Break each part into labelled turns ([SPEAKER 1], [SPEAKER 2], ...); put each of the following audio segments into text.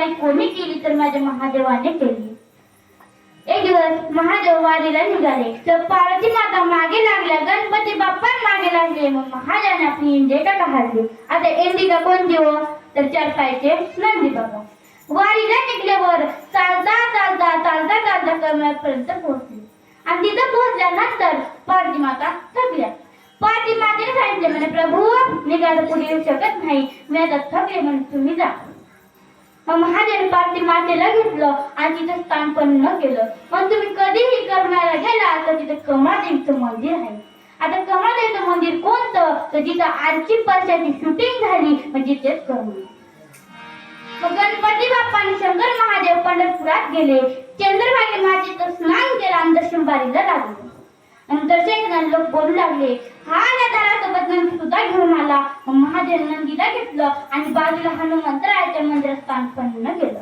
[SPEAKER 1] वारी कोणी केली तर माझ्या महादेवाने केली? एक दिवस महादेव वारीला निघाले. तर पार्वती माता मागे लागल्या गणपती बाप्पा मागे लागले. मग महादेवाने आपली इंडिका काढली. आता इंडिका कोणती देव? तर चार पायचे नंदी बाबा. वारीला निघल्यावर चालता चालता चालता चालता कमळापर्यंत पोहोचले. आणि तिथं पोहोचल्यानंतर पार्वती माता थकल्या. पार्वती मातेने सांगितले म्हणे प्रभू मी पुढे येऊ शकत नाही. मी आता थकले म्हणून तुम्ही जा. मग महादेव पार्वती मातेला घेतलं आणि तिथं स्थान पण केलं. पण तुम्ही कधीही करणारा गेला तर तिथं कमळादेवीचं मंदिर आहे. आता कमळादेवीचं मंदिर कोणतं? तर जिथं आजची वर्षाची शूटिंग झाली म्हणजे तेच कमळ मग गणपती बाप्पा आणि शंकर महादेव पंढरपुरात गेले. चंद्रभागे मातेचं स्नान केलं आणि दर्शनबारीला लागले. नंतर दर्शन लोक बोलू लागले हा या दारासोबत नंदी सुद्धा घेऊन आला. मग महादेव नंदीला घेतलं आणि बाजूला हनुमंतरायाच्या मंदिरात स्थान पण गेलं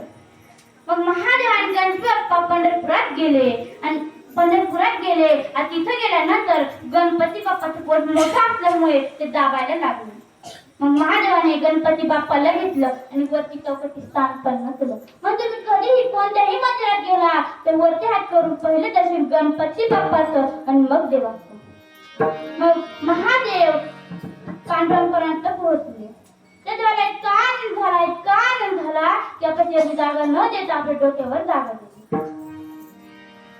[SPEAKER 1] मग महादेव आणि गणपती बाप्पा पंढरपुरात गेले आणि पंढरपुरात गेले आणि तिथं गेल्यानंतर गणपती बाप्पाचं पोट मोठं असल्यामुळे ते दाबायला लागले. मग महादेवाने गणपती बाप्पाला घेतलं आणि वरती चौकटी स्थान पण नसलं. म्हणजे मग तुम्ही कधीही कोणत्याही मंदिरात गेला तर वरती हात करून पहिले दर्शन गणपती बाप्पाचं आणि मग देवाचं. मग महादेव पांडवांपर्यंत पोहोचले. त्याच्याला इतका आनंद झाला इतका आनंद झाला की आपण त्याची जागा न देता आपल्या डोक्यावर जागा दिली.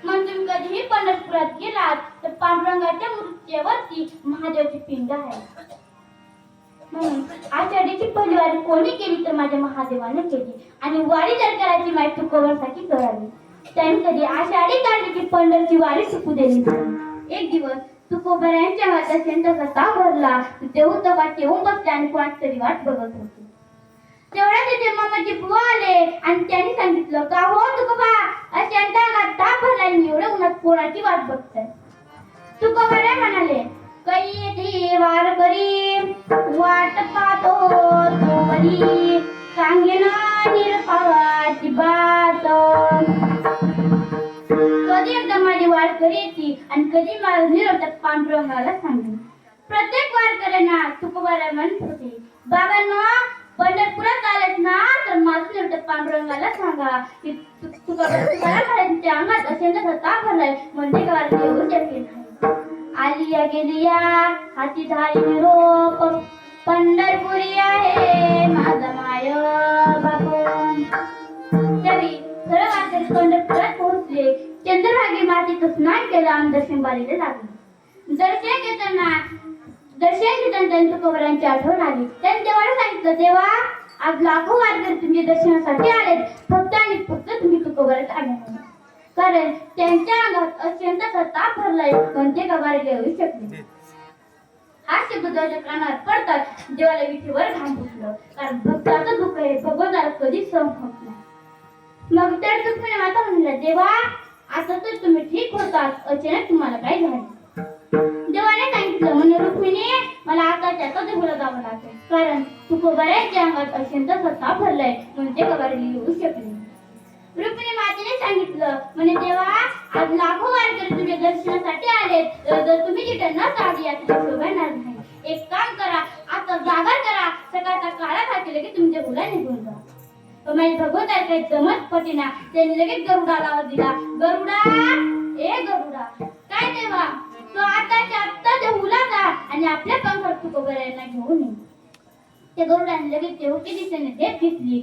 [SPEAKER 1] मग तुम्ही कधीही पंढरपुरात गेलात तर पांडुरंगाच्या मूर्तीवरती महादेवाची पिंड आहे. म्हणून आषाढीची पहिली वारी कोणी केली तर माझ्या महादेवाने केली? आणि वारी जर करायची माहिती तुकोबरसाठी करावी. त्यांनी कधी आषाढी काढली की पंढरची वारी सुकू दिली एक दिवस तुकोबर यांच्या हातात त्यांचा ताव भरला देऊ तर वाट येऊन बसले आणि कोणाची तरी वाट बघत होते. तेवढ्या तिथे मामाची बुवा आले आणि त्यांनी सांगितलं का हो तुकोबा? अशांता ताप भरला आणि एवढ्या उन्हात कोणाची वाट बघताय? तुकोबा म्हणाले कैदी वार करी वाट पाहतो तोरी सांगेन निरपावाची बात. कधी एकदा माझी वाट करीची आणि कधी माझा निरवतात पांडुरंगाला सांगेन. प्रत्येक वारकऱ्यांना तुकोबाला म्हणत होते बाबांनो पंढरपुरात आलेत ना तर माझं निरवतात पांडुरंगाला सांगा. की तुकोबा तुकाराम महाराजांच्या अंगात असेल तर ताप भरलाय. म्हणजे का वारकरी येऊ शकेल नाही आलिया गेलिया. हाती झाली रोप. पंढरपुरी आहे. माझा माय बाप त्यावेळी सर्व वारकरी पंढरपुरात पोहोचले. चंद्रभागी मातीत स्नान केलं आणि दर्शन बारीला लागले. दर्शन घेताना दर्शन घेताना त्यांच्या कबरांची आठवण आली. त्यांनी देवाला सांगितलं देवा आज लाखो वारकरी तुमच्या दर्शनासाठी आलेत. फक्त आणि फक्त तुम्ही तुकोबरात आले कारण त्यांच्या अंगात अत्यंत ताप भरलाय पण ते कबारीला घेऊ शकले हा शब्द कानात कानावर पडतात देवाला विठीवर घाम फुटलं कारण भक्ताचं दुःख हे भगवंताला कधीच सहन होत नाही. मग त्या दुःखाने माता म्हणल्या देवा आता तर तुम्ही ठीक होतात. अचानक तुम्हाला काय झालं? देवाने सांगितलं म्हणे रुक्मिणी मला आता त्याचा देवाला जावं लागेल. कारण तू कबाऱ्याच्या अंगात अत्यंत सत्ता भरलाय म्हणून ते कबारीला येऊ शकले रुक्मिणी मातेने सांगितलं. म्हणे देवा आज लाखो वारकरी तुझ्या दर्शनासाठी आले तर जर तुम्ही तिथे न चालली यात शोभणार नाही. एक काम करा आता जागर करा. सकाळचा काळा खाते लगेच तुमच्या मुला निघून जा. माझे भगवत काही जमत पटीना त्यांनी लगेच गरुडाला आवाज दिला. गरुडा ए गरुडा काय देवा? तो आताच्या आत्ता देऊला जा आणि आपल्या पंखावर तुकोबऱ्यांना घेऊन ये. त्या गरुडाने लगेच देवकी दिशेने देत घेतली.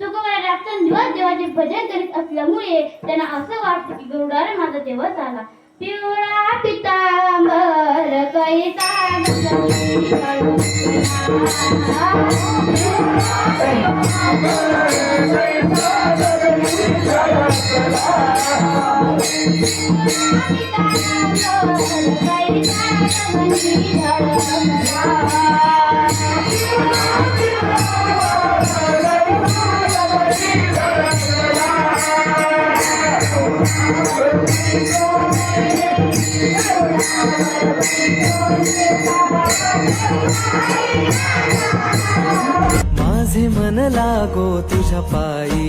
[SPEAKER 1] तुकोबरा रात्रंदिवस देवाचे भजन करीत असल्यामुळे त्यांना असं वाटतं की गरुडावर माझा देवच आला. पिवळा पितांबर कैसा
[SPEAKER 2] माझे मन लागो तुझ्या पायी.